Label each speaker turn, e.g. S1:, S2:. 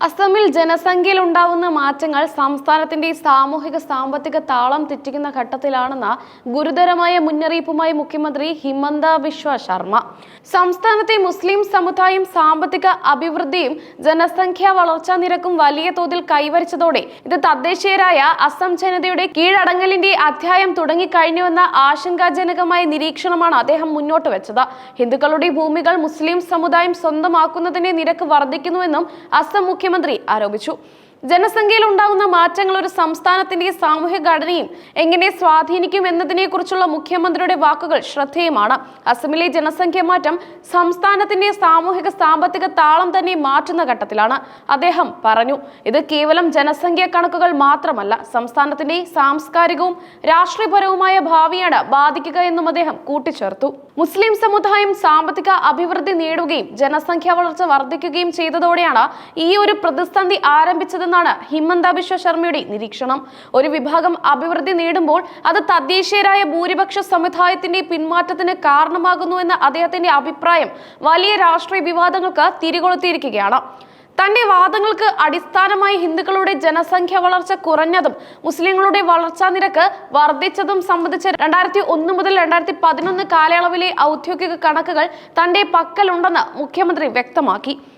S1: അസമിൽ ജനസംഖ്യയിൽ ഉണ്ടാവുന്ന മാറ്റങ്ങൾ സംസ്ഥാനത്തിന്റെ സാമൂഹിക സാമ്പത്തിക താളം തെറ്റിക്കുന്ന ഘട്ടത്തിലാണെന്ന ഗുരുതരമായ മുന്നറിയിപ്പുമായി മുഖ്യമന്ത്രി ഹിമന്ത ബിശ്വ ശർമ്മ. സംസ്ഥാനത്തെ മുസ്ലിം സമുദായം സാമ്പത്തിക അഭിവൃദ്ധിയും ജനസംഖ്യാ വളർച്ചാ നിരക്കും വലിയ തോതിൽ കൈവരിച്ചതോടെ ഇത് തദ്ദേശീയരായ അസം ജനതയുടെ കീഴടങ്ങലിന്റെ അധ്യായം തുടങ്ങിക്കഴിഞ്ഞുവെന്ന ആശങ്കാജനകമായ നിരീക്ഷണമാണ് അദ്ദേഹം മുന്നോട്ട് വെച്ചത്. ഹിന്ദുക്കളുടെ ഭൂമികൾ മുസ്ലിം സമുദായം സ്വന്തമാക്കുന്നതിന്റെ നിരക്ക് വർദ്ധിക്കുന്നുവെന്നും അസം മുഖ്യമന്ത്രി ആരോപിച്ചു. ജനസംഖ്യയിൽ ഉണ്ടാകുന്ന മാറ്റങ്ങൾ ഒരു സംസ്ഥാനത്തിന്റെ സാമൂഹിക ഘടനയും എങ്ങനെ സ്വാധീനിക്കും എന്നതിനെക്കുറിച്ചുള്ള മുഖ്യമന്ത്രിയുടെ വാക്കുകൾ ശ്രദ്ധേയമാണ്. അസമിലെ ജനസംഖ്യ മാറ്റം സംസ്ഥാനത്തിന്റെ സാമൂഹിക സാമ്പത്തിക താളം തന്നെ മാറ്റുന്ന ഘട്ടത്തിലാണ്. അദ്ദേഹം പറഞ്ഞു ഇത് കേവലം ജനസംഖ്യ കണക്കുകൾ മാത്രമല്ല സംസ്ഥാനത്തിന്റെ സാംസ്കാരികവും രാഷ്ട്രീയപരവുമായ ഭാവിയാണ് ബാധിക്കുക എന്നും അദ്ദേഹം കൂട്ടിച്ചേർത്തു. മുസ്ലിം സമുദായം സാമ്പത്തിക അഭിവൃദ്ധി നേടുകയും ജനസംഖ്യ വളർച്ച വർദ്ധിക്കുകയും ചെയ്തതോടെയാണ് ഈ ഒരു പ്രതിസന്ധി ആരംഭിച്ചതെന്നാണ് ഹിമന്ത ബിശ്വ ശർമ്മയുടെ നിരീക്ഷണം. ഒരു വിഭാഗം അഭിവൃദ്ധി നേടുമ്പോൾ അത് തദ്ദേശീയരായ ഭൂരിപക്ഷ സമുദായത്തിന്റെ പിന്മാറ്റത്തിന് കാരണമാകുന്നു എന്ന അദ്ദേഹത്തിന്റെ അഭിപ്രായം വലിയ രാഷ്ട്രീയ വിവാദങ്ങൾക്ക് തിരികൊളുത്തിയിരിക്കുകയാണ്. തന്റെ വാദങ്ങൾക്ക് അടിസ്ഥാനമായി ഹിന്ദുക്കളുടെ ജനസംഖ്യ വളർച്ച കുറഞ്ഞതും മുസ്ലിങ്ങളുടെ വളർച്ചാ നിരക്ക് വർദ്ധിച്ചതും സംബന്ധിച്ച് രണ്ടായിരത്തി ഒന്ന് മുതൽ രണ്ടായിരത്തി പതിനൊന്ന് കാലയളവിലെ ഔദ്യോഗിക കണക്കുകൾ തന്റെ പക്കലുണ്ടെന്ന് മുഖ്യമന്ത്രി വ്യക്തമാക്കി.